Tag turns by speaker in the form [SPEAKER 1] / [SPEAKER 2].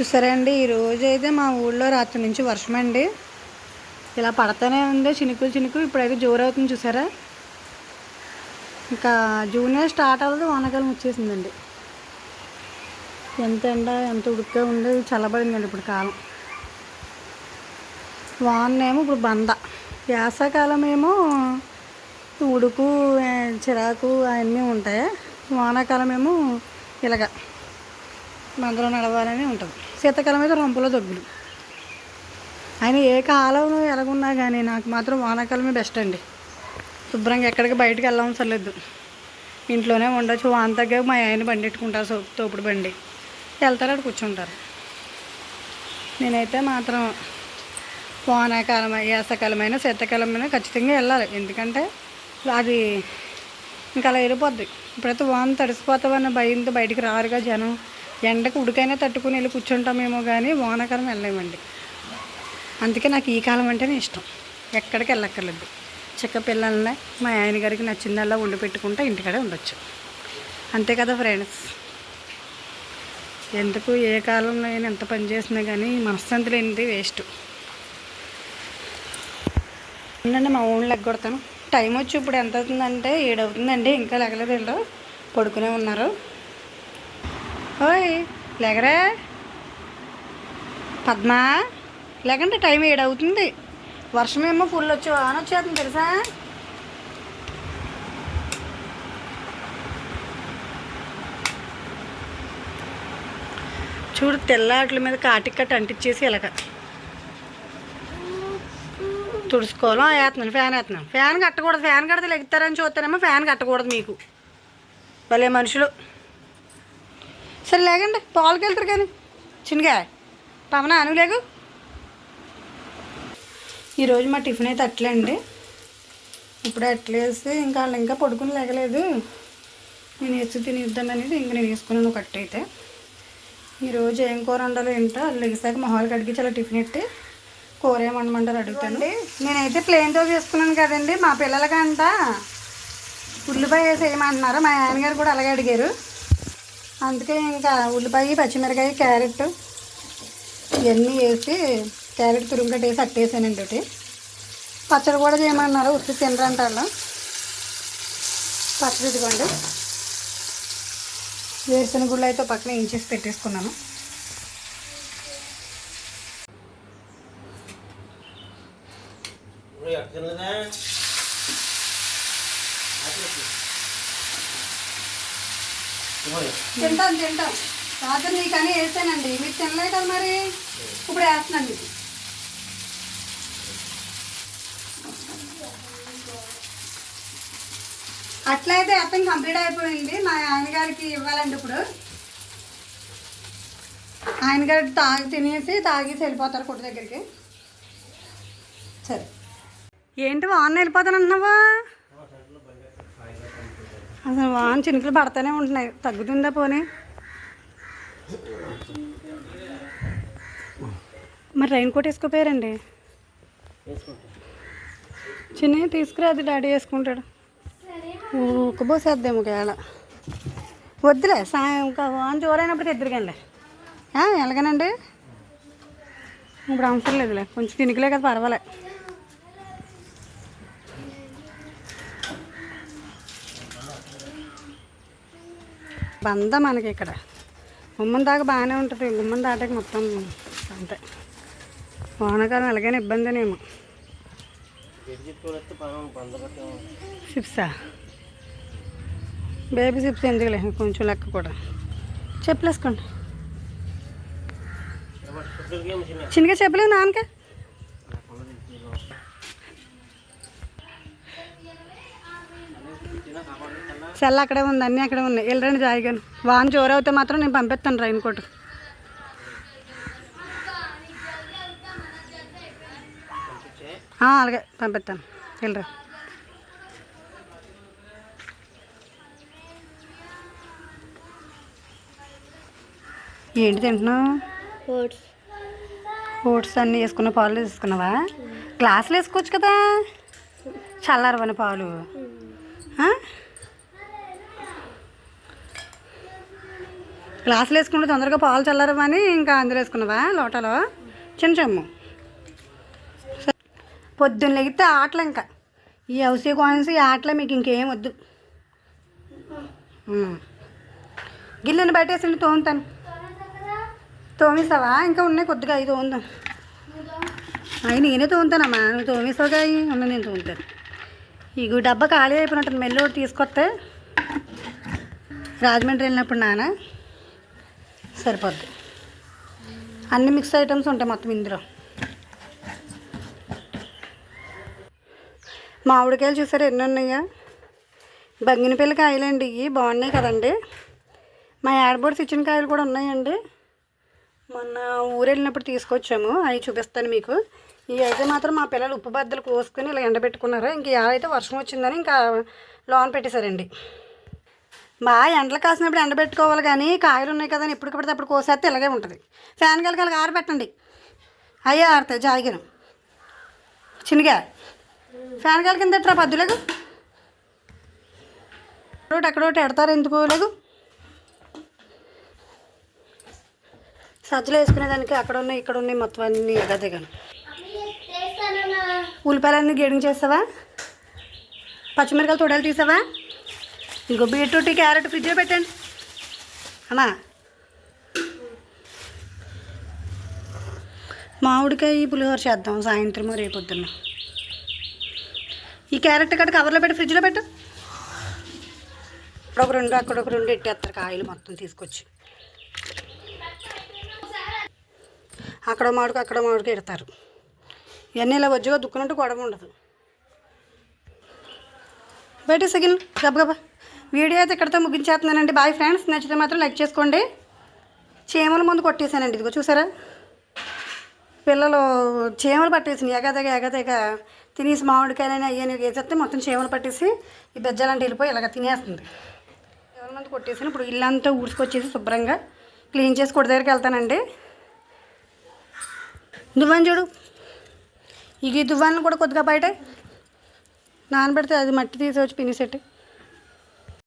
[SPEAKER 1] చూసారా అండి? ఈరోజు అయితే మా ఊళ్ళో రాత్రి నుంచి వర్షం అండి. ఇలా పడతానే ఉంది. చినుకులు చినుకు ఇప్పుడైతే జోరు అవుతుంది చూసారా? ఇంకా జూనే స్టార్ట్ అవ్వదు. వానకాలం వచ్చేసిందండి. ఎంత ఎండ ఎంత ఉడుగ్గా ఉంది చల్లబడిందండి ఇప్పుడు కాలం. వాన్నేమో ఇప్పుడు బంద. వేసవకాలం ఏమో ఉడుకు చిరాకు అవన్నీ ఉంటాయి. వానాకాలం ఏమో ఇలాగ. మందులో నడవాలని ఉంటుంది. శీతాకాలం అయితే రొంపలో దొబ్బులు. ఆయన ఏ కాలం ఎలాగున్నా కానీ నాకు మాత్రం వానాకాలమే బెస్ట్ అండి. శుభ్రంగా ఎక్కడికి బయటకు వెళ్ళవసరం లేదు ఇంట్లోనే ఉండొచ్చు. వాన తగ్గ మా ఆయన బండి ఎట్టుకుంటారు సో తోపుడు బండి. వెళ్తారు అక్కడ కూర్చుంటారు. నేనైతే మాత్రం వానాకాలం వేసవకాలమైన శీతాకాలమైన ఖచ్చితంగా వెళ్ళాలి. ఎందుకంటే అది ఇంకా అలా వెళ్ళిపోద్ది ఇప్పుడైతే వాన తడిసిపోతామన్న భయంతో బయటికి రారుగా జనం. ఎండకు ఉడికైనా తట్టుకుని వెళ్ళి కూర్చుంటామేమో కానీ వానాకాలం వెళ్ళలేమండి. అందుకే నాకు ఈ కాలం అంటేనే ఇష్టం. ఎక్కడికి వెళ్ళక్కర్లేదు. చిక్క పిల్లల్ని మా ఆయన గారికి నచ్చిందల్లా వండి పెట్టుకుంటే ఇంటికాడే ఉండొచ్చు. అంతే కదా ఫ్రెండ్స్? ఎందుకు ఏ కాలంలో అయినా ఎంత పని చేసినా కానీ మనశ్శాంతి లేనిది వేస్ట్. ఏంటంటే మా ఊళ్ళో ఎగ్గొడతాను. టైం వచ్చి ఇప్పుడు ఎంత అవుతుందంటే ఏడవుతుందండి. ఇంకా లెగలేదు వీళ్ళు పడుకునే ఉన్నారు. ఓయ్ లేగరా? పద్మా లేకుంటే టైం ఏడవుతుంది. వర్షం ఏమో ఫుల్ వచ్చి వాన వచ్చేస్తుంది తెలుసా? చూడు తెల్లాట్ల మీద కాటికి కట్టి అంటించేసి ఇలాగ. తుడుచుకోవాలం. వేస్తున్నాను ఫ్యాన్ వేస్తున్నాను. ఫ్యాన్ కట్టకూడదు. ఫ్యాన్ కడితే లెగుతారని చూస్తానేమో ఫ్యాన్ కట్టకూడదు మీకు. భలే మనుషులు. సరే లేకండి పాలకి వెళ్తారు కానీ. చిన్నగా పవన అను లేగు. ఈరోజు మా టిఫిన్ అయితే అట్లే అండి ఇప్పుడు అట్లేసి ఇంకా వాళ్ళు ఇంకా పడుకుని లేగలేదు. నేను వేసి తినిద్దామనేది ఇంక నేను వేసుకున్నాను ఒక అట్టు అయితే. ఈరోజు ఏం కూర వండాలో ఏంటో వాళ్ళు లెగిసాక మొహాలు కడిగి చాలా టిఫిన్ ఎట్టి కూర ఏమండమంటారు అడుగుతాను. నేనైతే ప్లేన్తో చేసుకున్నాను కదండి మా పిల్లలకంట ఉల్లిపాయ వేసి వేయమంటున్నారు మా ఆయనగారు కూడా అలాగే అడిగారు. అందుకే ఇంకా ఉల్లిపాయ పచ్చిమిరకాయ క్యారెట్ ఇవన్నీ వేసి క్యారెట్ తురుముగడ్డ వేసి అట్టేసానండి ఒకటి. పచ్చడి కూడా చేయమన్నారు ఉత్తి తినరంట వాళ్ళు పచ్చడి ఇదిగోండి. వేరుశనగ గుళ్ళు అయితే పక్కన ఇంచేసి పెట్టేసుకున్నాను. తింటాను తింటాం రాత్రి నీకని వేసానండి. మీరు తినలేదు కదా మరి? ఇప్పుడు వేస్తున్నాను మీకు. అట్లయితే అర్థం కంప్లీట్ అయిపోయింది. మా ఆయన గారికి ఇవ్వాలండి ఇప్పుడు. ఆయన గారికి తాగి తినేసి తాగేసి వెళ్ళిపోతారు కొట్టు దగ్గరికి. సరే. ఏంటి వాన వెళ్ళిపోతాను అంటున్నావా అసలు వాన చినుకులు పడతానే ఉంటున్నాయి. తగ్గుతుందా పోనీ? మరి రైన్ కోట్ వేసుకోపోయారండి? చిన్న తీసుకురాదు డాడీ వేసుకుంటాడు. ఉక్కబోసేద్దాం ఒకవేళ వద్దులే సాయం ఇంకా వాన జోరైనప్పుడు తెద్దరుగానిలే ఎలాగనండి? ఇప్పుడు అవసరం లేదులే కొంచెం తినికలే కదా పర్వాలే. బంద మనకి ఇక్కడ గుమ్మం దాకా బాగానే ఉంటుంది. గుమ్మం దాటాక మొత్తం అంతే. వానకాలం ఎలాగైనా ఇబ్బందినేమో. సిప్సా బేబీ సిప్స్ ఎందుకులే? కొంచెం లెక్క కూడా. చెప్పలేసుకోండి. చిన్నగా చెప్పలేదు నాన్నక? సెల్ అక్కడే ఉంది అన్నీ అక్కడే ఉన్నాయి. వెళ్ళండి జాయిగాను వాన జోరు అవుతే మాత్రం నేను పంపిస్తాను రైన్ కోట్. అలాగే పంపిస్తాను. వెళ్ళరా ఏంటి తింటున్నావు?
[SPEAKER 2] ఓట్స్.
[SPEAKER 1] ఓట్స్ అన్నీ వేసుకున్న పాలు తీసుకున్నావా గ్లాసులు వేసుకోవచ్చు కదా. చల్లారవని పాలు. గ్లాసులు వేసుకుంటే తొందరగా పాలు చల్లారమని ఇంకా అందులో వేసుకున్నావా లోటలో? చిన్న చెమ్ము. పొద్దున్న లెగితే ఆటలు ఇంకా. ఈ హౌసీ కాయిన్స్ ఈ ఆటలే మీకు ఇంకేం వద్దు. ఉమ్. గిన్నెని బయటేసి తోముతాను. తోమేసావా? ఇంకా ఉన్నాయి కొద్దిగా అవి తోముతాను అవి నేనే తోముతానమ్మా. నువ్వు తోమేసావుగా అవి అమ్మ నేను తోముతాను. ఇగో డబ్బా ఖాళీ అయిపోయినట్టుంది మెల్లి ఒకటి తీసుకొస్తే. రాజమండ్రి వెళ్ళినప్పుడు నాన్న సరిపోద్ది. అన్ని మిక్స్ ఐటమ్స్ ఉంటాయి మొత్తం ఇందులో. మామిడికాయలు చూసారా ఎన్ని ఉన్నాయా? బంగినపల్లి కాయలండి ఇవి బాగున్నాయి కదండి. మా ఆడబోడ్స్ ఇచ్చిన కాయలు కూడా ఉన్నాయండి. మొన్న ఊరు వెళ్ళినప్పుడు తీసుకొచ్చాము అవి చూపిస్తాను మీకు. ఇవి అయితే మాత్రం మా పిల్లలు ఉప్పు బద్దలు కోసుకొని ఇలా ఎండబెట్టుకున్నారు. ఇంక అయితే వర్షం వచ్చిందని ఇంకా లోన్ పెట్టేశారండి. బాగా ఎండలు కాసినప్పుడు ఎండబెట్టుకోవాలి కానీ కాయలు ఉన్నాయి కదా ఎప్పటికప్పుడు అప్పుడు కోసేస్తే ఇలాగే ఉంటుంది. ఫ్యాన్ కలిగి అలాగ ఆరబెట్టండి. అయ్యే ఆరుతాయి జాగిరం. చిన్నగా. ఫ్యాన్ కాల కింద ఎట్రా పద్దులేగు ఒకటి ఎక్కడోటి ఎడతారు ఎందుకు లేగు? సజ్జలు వేసుకునేదానికి అక్కడ ఉన్నాయి ఇక్కడ ఉన్నాయి మొత్తం అన్నీ ఎగదిగాను ఉల్లిపాయలన్నీ గేడింగ్ చేస్తావా పచ్చిమిరకాయలు తొడలు తీసావా? ఇంకో బీట్రూట్ క్యారెట్ ఫ్రిడ్జ్లో పెట్టండి. అమ్మా మామిడికాయ పులిహోర చేద్దాం సాయంత్రము రేపొద్దున్న ఈ క్యారెట్ కట్ట కవర్లో పెట్టి ఫ్రిడ్జ్లో పెట్టు. ఇక్కడ ఒక రెండు అక్కడ ఒక రెండు ఎట్టేస్తారు కాయలు మొత్తం తీసుకొచ్చి. అక్కడ మామిడికి అక్కడ మామిడికి ఎడతారు. ఇవన్నీ ఇలా వజ్జుగా దుక్కునట్టు గొడవ ఉండదు. బయట సెకండ్ గబగబా. వీడియో అయితే ఇక్కడితో ముగించేస్తున్నానండి. బాయ్ ఫ్రెండ్స్ నచ్చితే మాత్రం లైక్ చేసుకోండి. చీమల ముందు కొట్టేశానండి. ఇదిగో చూసారా? పిల్లలు చీమలు పట్టేసినాయి ఎగదగ ఎగదగ తినేసి మామిడికాయలని అయ్యని వేసేస్తే మొత్తం చీమలు పట్టేసి ఈ బెజ్జాలంటే వెళ్ళిపోయి ఇలాగ తినేస్తుంది. చీమల మంది కొట్టేసి ఇప్పుడు ఇల్లంతా ఊడ్చుకొచ్చేసి శుభ్రంగా క్లీన్ చేసి కొడి దగ్గరికి వెళ్తానండి. దువ్వాన్ చూడు. ఇక ఈ దువ్వాన్ని కూడా కొద్దిగా బయట. నానబెడితే అది మట్టి తీసి వచ్చి పినిసెట్టు